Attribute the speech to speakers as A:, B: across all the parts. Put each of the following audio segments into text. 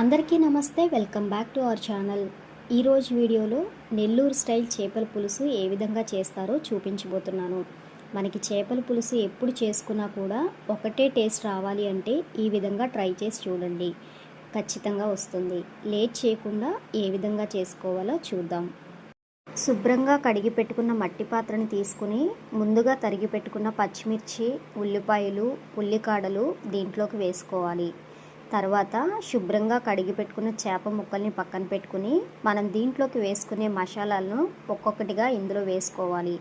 A: అందరికీ నమస్తే welcome back to our channel. ఈరోజు వీడియోలో నెల్లూరు స్టైల్ చేపల పులుసు ఏ విధంగా చేస్తారో చూపించబోతున్నాను. మనకి చేపల పులుసు ఎప్పుడు చేసుకున్నా కూడా ఒకటే టేస్ట్ రావాలి అంటే ఈ విధంగా ట్రై చేసి చూడండి. ఖచ్చితంగా వస్తుంది. లేట్ చేయకుండా ఏ విధంగా చేసుకోవాలో చూద్దాం. శుభ్రంగా కడిగి పెట్టుకున్న మట్టి పాత్రని తీసుకుని ముందుగా తరిగి పెట్టుకున్న పచ్చిమిర్చి ఉల్లిపాయలు ఉల్లికాడలు దీంట్లోకి వేసుకోవాలి. తర్వాత శుభ్రంగా కడిగి పెట్టుకున్న చేప ముక్కల్ని పక్కన పెట్టుకుని మనం దీంట్లోకి వేసుకునే మసాలాలను ఒక్కొక్కటిగా ఇందులో వేసుకోవాలి.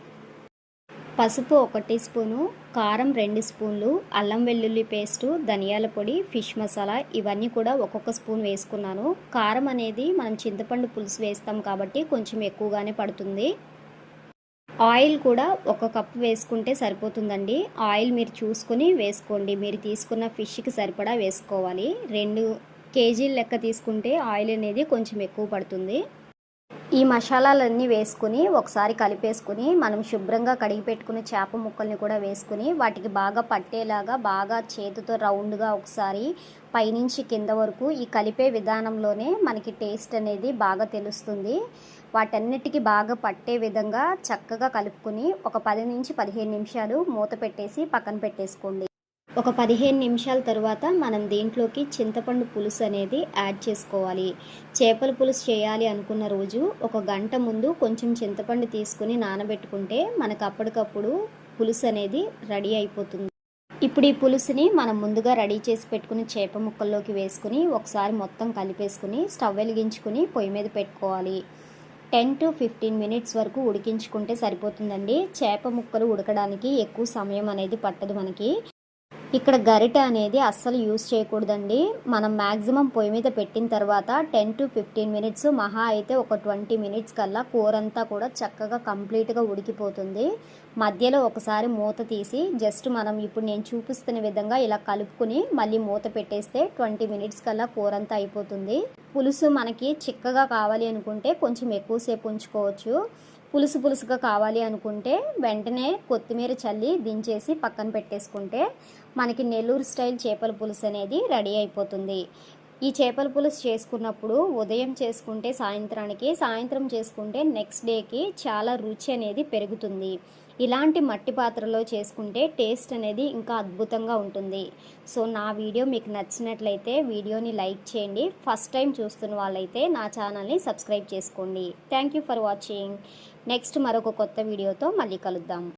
A: పసుపు ఒక టీ స్పూను కారం రెండు స్పూన్లు అల్లం వెల్లుల్లి పేస్టు ధనియాల పొడి ఫిష్ మసాలా ఇవన్నీ కూడా ఒక్కొక్క స్పూన్ వేసుకున్నాను. కారం అనేది మనం చింతపండు పులుసు వేస్తాం కాబట్టి కొంచెం ఎక్కువగానే పడుతుంది. ఆయిల్ కూడా ఒక కప్ వేసుకుంటే సరిపోతుందండి. ఆయిల్ మీరు చూసుకుని వేసుకోండి. మీరు తీసుకున్న ఫిష్కి సరిపడా వేసుకోవాలి. రెండు కేజీల లెక్క తీసుకుంటే ఆయిల్ అనేది కొంచెం ఎక్కువ పడుతుంది. ఈ మసాలాలన్నీ వేసుకుని ఒకసారి కలిపేసుకుని మనం శుభ్రంగా కడిగి పెట్టుకుని చేప ముక్కల్ని కూడా వేసుకుని వాటికి బాగా పట్టేలాగా బాగా చేతితో రౌండ్గా ఒకసారి పైనుంచి కింద వరకు ఈ కలిపే విధానంలోనే మనకి టేస్ట్ అనేది బాగా తెలుస్తుంది. వాటన్నిటికీ బాగా పట్టే విధంగా చక్కగా కలుపుకుని ఒక పది నుంచి పదిహేను నిమిషాలు మూత పెట్టేసి పక్కన పెట్టేసుకోండి. ఒక పదిహేను నిమిషాల తర్వాత మనం దీంట్లోకి చింతపండు పులుసు అనేది యాడ్ చేసుకోవాలి. చేపల పులుసు చేయాలి అనుకున్న రోజు ఒక గంట ముందు కొంచెం చింతపండు తీసుకుని నానబెట్టుకుంటే మనకు అప్పటికప్పుడు పులుసు అనేది రెడీ అయిపోతుంది. ఇప్పుడు ఈ పులుసుని మనం ముందుగా రెడీ చేసి పెట్టుకుని చేప ముక్కల్లోకి వేసుకుని ఒకసారి మొత్తం కలిపేసుకుని స్టవ్ వెలిగించుకుని పొయ్యి మీద పెట్టుకోవాలి. టెన్ టు ఫిఫ్టీన్ మినిట్స్ వరకు ఉడికించుకుంటే సరిపోతుందండి. చేప ముక్కలు ఉడకడానికి ఎక్కువ సమయం అనేది పట్టదు మనకి. ఇక్కడ గరిటె అనేది అస్సలు యూస్ చేయకూడదండి. మనం మ్యాక్సిమం పొయ్యి మీద పెట్టిన తర్వాత టెన్ టు ఫిఫ్టీన్ మినిట్స్ మహా అయితే ఒక ట్వంటీ మినిట్స్ కల్లా కూర అంతా కూడా చక్కగా కంప్లీట్గా ఉడికిపోతుంది. మధ్యలో ఒకసారి మూత తీసి జస్ట్ మనం ఇప్పుడు నేను చూపిస్తున్న విధంగా ఇలా కలుపుకుని మళ్ళీ మూత పెట్టేస్తే ట్వంటీ మినిట్స్ కల్లా కూర అంతా అయిపోతుంది. పులుసు మనకి చిక్కగా కావాలి అనుకుంటే కొంచెం ఎక్కువసేపు ఉంచుకోవచ్చు. పులుసు పులుసుగా కావాలి అనుకుంటే వెంటనే కొత్తిమీర చల్లి దించేసి పక్కన పెట్టేసుకుంటే మనకి నెల్లూరు స్టైల్ చేపల పులుసు అనేది రెడీ అయిపోతుంది. ఈ చేపల పులుసు చేసుకున్నప్పుడు ఉదయం చేసుకుంటే సాయంత్రానికి సాయంత్రం చేసుకుంటే నెక్స్ట్ డేకి చాలా రుచి అనేది పెరుగుతుంది. ఇలాంటి మట్టి పాత్రలో చేసుకుంటే టేస్ట్ అనేది ఇంకా అద్భుతంగా ఉంటుంది. సో నా వీడియో మీకు నచ్చినట్లయితే వీడియోని లైక్ చేయండి. ఫస్ట్ టైం చూస్తున్న వాళ్ళైతే నా ఛానల్ని సబ్స్క్రైబ్ చేసుకోండి. Thank you for watching next మరొక కొత్త వీడియోతో మళ్ళీ కలుద్దాం.